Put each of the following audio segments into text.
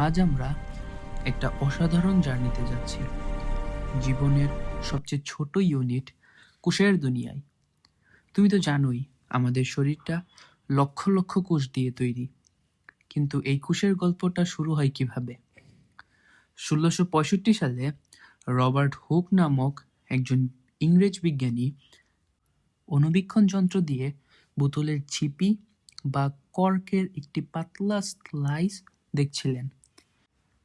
আজ আমরা একটা অসাধারণ জার্নিতে যাচ্ছি। জীবনের সবচেয়ে ছোট ইউনিট কোষের দুনিয়ায়। তুমি তো জানোই, আমাদের শরীরটা লক্ষ লক্ষ কোষ দিয়ে তৈরি। কিন্তু এই কোষের গল্পটা শুরু হয় কীভাবে? ষোলোশো পঁয়ষট্টি সালে রবার্ট হুক নামক একজন ইংরেজ বিজ্ঞানী অণুবীক্ষণ যন্ত্র দিয়ে বোতলের ছিপি বা কর্কের একটি পাতলা স্লাইস দেখছিলেন।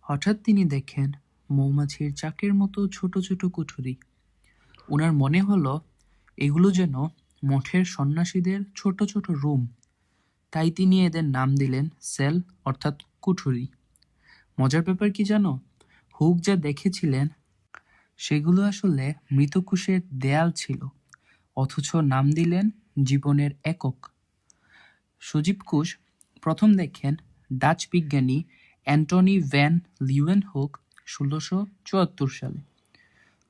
হঠাৎ তিনি দেখেন মৌমাছির চাকের মতো ছোট ছোট কুঠুরি। ওনার মনে হলো, এগুলো যেন মঠের সন্ন্যাসীদের ছোট ছোট রুম। তাই তিনি এদের নাম দিলেন সেল, অর্থাৎ কুঠুরি। মজার ব্যাপার কি জানো? হুক যা দেখেছিলেন, সেগুলো আসলে মৃতকুশের দেয়াল ছিল, অথচ নাম দিলেন জীবনের একক। সজীব কোষ প্রথম দেখেন ডাচ বিজ্ঞানী অ্যান্টনি ভ্যান লিউয়েন হোক ষোলোশো চুয়াত্তর সালে।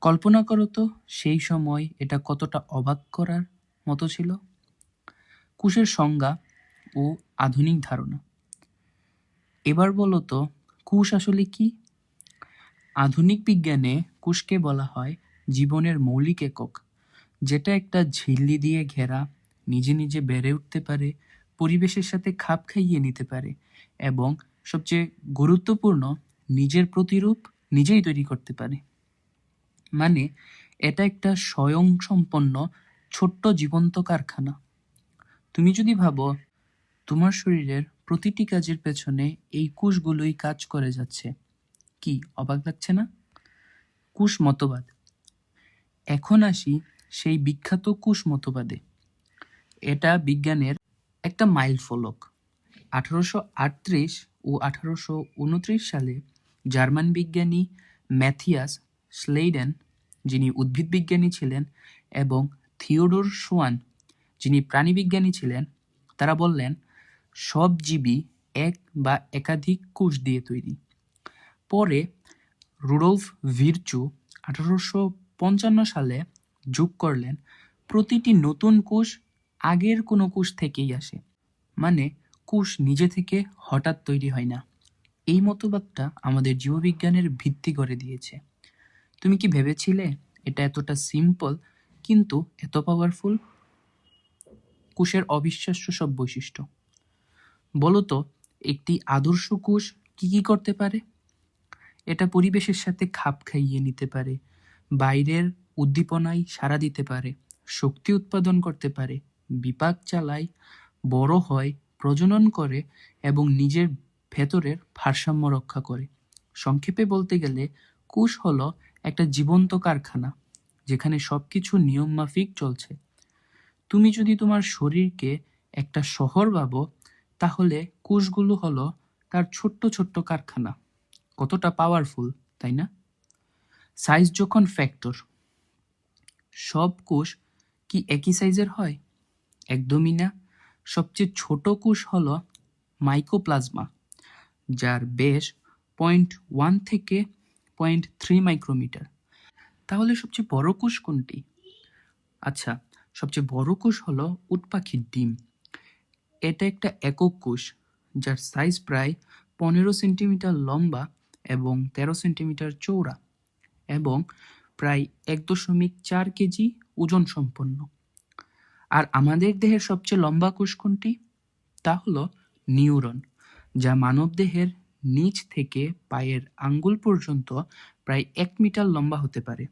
কল্পনা করো তো, সেই সময় এটা কতটা অবাক করার মতো ছিল। কুশের সংজ্ঞা ও আধুনিক ধারণা। এবার বলো তো, কুশ আসলে কি? আধুনিক বিজ্ঞানে কুশকে বলা হয় জীবনের মৌলিক একক, যেটা একটা ঝিল্লি দিয়ে ঘেরা, নিজে নিজে বেড়ে উঠতে পারে, পরিবেশের সাথে খাপ খাইয়ে নিতে পারে, এবং সবচেয়ে গুরুত্বপূর্ণ নিজের প্রতিরূপ নিজেই তৈরি করতে পারে। মানে এটা একটা স্বয়ংসম্পন্ন, ছোট্ট জীবন্ত কারখানা। তুমি যদি ভাবো, তোমার শরীরের প্রতিটি কাজের পেছনে এই কোষগুলোই কাজ করে যাচ্ছে। কি, অবাক লাগছে না? কুশ মতবাদ। এখন আসি সেই বিখ্যাত কুশ মতবাদে। এটা বিজ্ঞানের একটা মাইল ফলক আঠারোশো আটত্রিশ ও আঠারোশো উনত্রিশ সালে জার্মান বিজ্ঞানী ম্যাথিয়াস স্লেইডেন যিনি উদ্ভিদ বিজ্ঞানী ছিলেন, এবং থিওডোর সোয়ান, যিনি প্রাণীবিজ্ঞানী ছিলেন, তারা বললেন, সব জীবই এক বা একাধিক কোষ দিয়ে তৈরি। পরে রুডolf ভিরচু আঠারোশো পঞ্চান্ন সালে যোগ করলেন, প্রতিটি নতুন কোষ আগের কোনো কোষ থেকেই আসে। মানে কোষ নিজে থেকে হঠাৎ তৈরি হয় না। এই মতবাদটা আমাদের জীববিজ্ঞানের ভিত্তি করে দিয়েছে। তুমি কি ভেবেছিলে এটা এতটা সিম্পল কিন্তু এত পাওয়ারফুল কোষের অবিশ্বাস্য সব বৈশিষ্ট্য। বলো তো একটি আদর্শ কোষ কি কি করতে পারে? এটা পরিবেশের সাথে খাপ খাইয়ে নিতে পারে, বাইরের উদ্দীপনায় সাড়া দিতে পারে, শক্তি উৎপাদন করতে পারে, বিপাক চালায়, বড় হয় প্রজনন করে এবং নিজের ভেতরের ভারসাম্য রক্ষা করে। সংক্ষেপে বলতে গেলে কোষ হলো একটা জীবন্ত কারখানা, যেখানে সবকিছু নিয়ম মাফিক চলছে। তুমি যদি তোমার শরীরকে একটা শহর ভাবো, তাহলে কোষগুলো হলো তার ছোট্ট ছোট্ট কারখানা। কতটা পাওয়ারফুল তাই না? সাইজ যখন ফ্যাক্টর সব কোষ কি একই সাইজের হয়? একদমই না। সবচেয়ে ছোট কোষ হলো মাইকোপ্লাজমা যার বেশ পয়েন্ট ওয়ান থেকে পয়েন্ট থ্রি মাইক্রোমিটার তাহলে সবচেয়ে বড় কোষ কোনটি? আচ্ছা সবচেয়ে বড় কোষ হলো উট পাখির ডিম। এটা একটা একক কোষ, যার সাইজ প্রায় পনেরো সেন্টিমিটার লম্বা এবং তেরো সেন্টিমিটার চৌড়া এবং প্রায় এক দশমিক চার কেজি ওজন সম্পন্ন। আর আমাদের দেহের সবচেয়ে লম্বা কোষ কোনটি? তা হলো নিউরন, যা মানব দেহের নিচ থেকে পায়ের আঙ্গুল পর্যন্ত প্রায় এক মিটার লম্বা হতে পারে।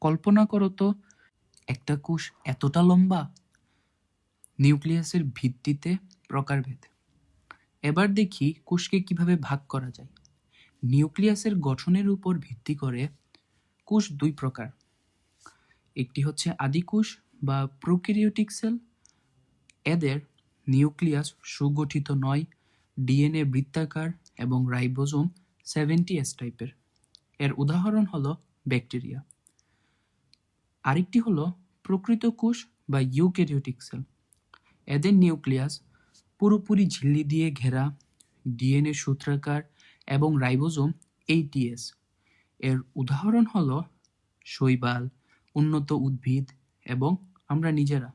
কল্পনা করো তো, একটা কোষ এতটা লম্বা নিউক্লিয়াসের ভিত্তিতে প্রকারভেদ। এবার দেখি কোষকে কীভাবে ভাগ করা যায়। নিউক্লিয়াসের গঠনের উপর ভিত্তি করে কোষ দুই প্রকার। একটি হচ্ছে আদিকোষ বা প্রোক্যারিওটিক সেল, এদের নিউক্লিয়াস সুগঠিত নয়, ডিএনএ বৃত্তাকার এবং রাইবোজোম সেভেন্টি এস টাইপের। এর উদাহরণ হলো ব্যাকটেরিয়া। আরেকটি হলো প্রকৃত কোষ বা ইউক্যারিওটিক সেল। এদের নিউক্লিয়াস পুরোপুরি ঝিল্লি দিয়ে ঘেরা, ডিএনএ সূত্রাকার এবং রাইবোজোম এইটিএস এর উদাহরণ হলো শৈবাল, উন্নত উদ্ভিদ এবং আমরা নিজেরা।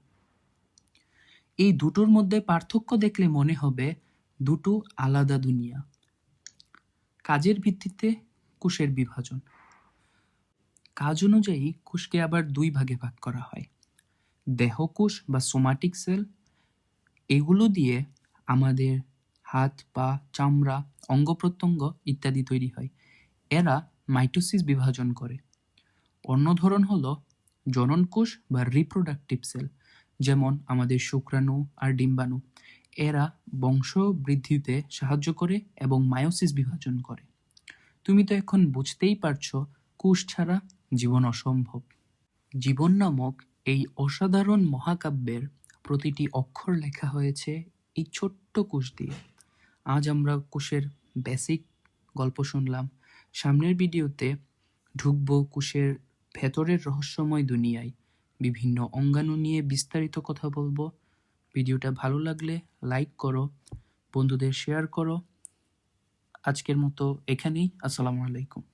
এই দুটোর মধ্যে পার্থক্য দেখলে মনে হবে দুটো আলাদা দুনিয়া। কাজের ভিত্তিতে কোষের বিভাজন। কাজ অনুযায়ী কোষকে আবার দুই ভাগে ভাগ করা হয়। দেহকোষ বা সোমাটিক সেল, এগুলো দিয়ে আমাদের হাত, পা, চামড়া, অঙ্গ প্রত্যঙ্গ ইত্যাদি তৈরি হয়। এরা মাইটোসিস বিভাজন করে। অন্য ধরন হলো জনন কোষ বা রিপ্রোডাক্টিভ সেল যেমন আমাদের শুক্রাণু আর ডিম্বাণু। এরা বংশ বৃদ্ধিতে সাহায্য করে এবং মায়োসিস বিভাজন করে। তুমি তো এখন বুঝতেই পারছ, কোষ ছাড়া জীবন অসম্ভব। জীবন নামক এই অসাধারণ মহাকাব্যের প্রতিটি অক্ষর লেখা হয়েছে এই ছোট্ট কোষ দিয়ে। আজ আমরা কোষের বেসিক গল্প শুনলাম। সামনের ভিডিওতে ঢুকবো কোষের ভেতরের রহস্যময় দুনিয়ায় বিভিন্ন অঙ্গাণু নিয়ে বিস্তারিত কথা বলব। ভিডিওটা ভালো লাগলে লাইক করো, বন্ধুদের শেয়ার করো। আজকের মতো এখানেই, আসসালামু আলাইকুম।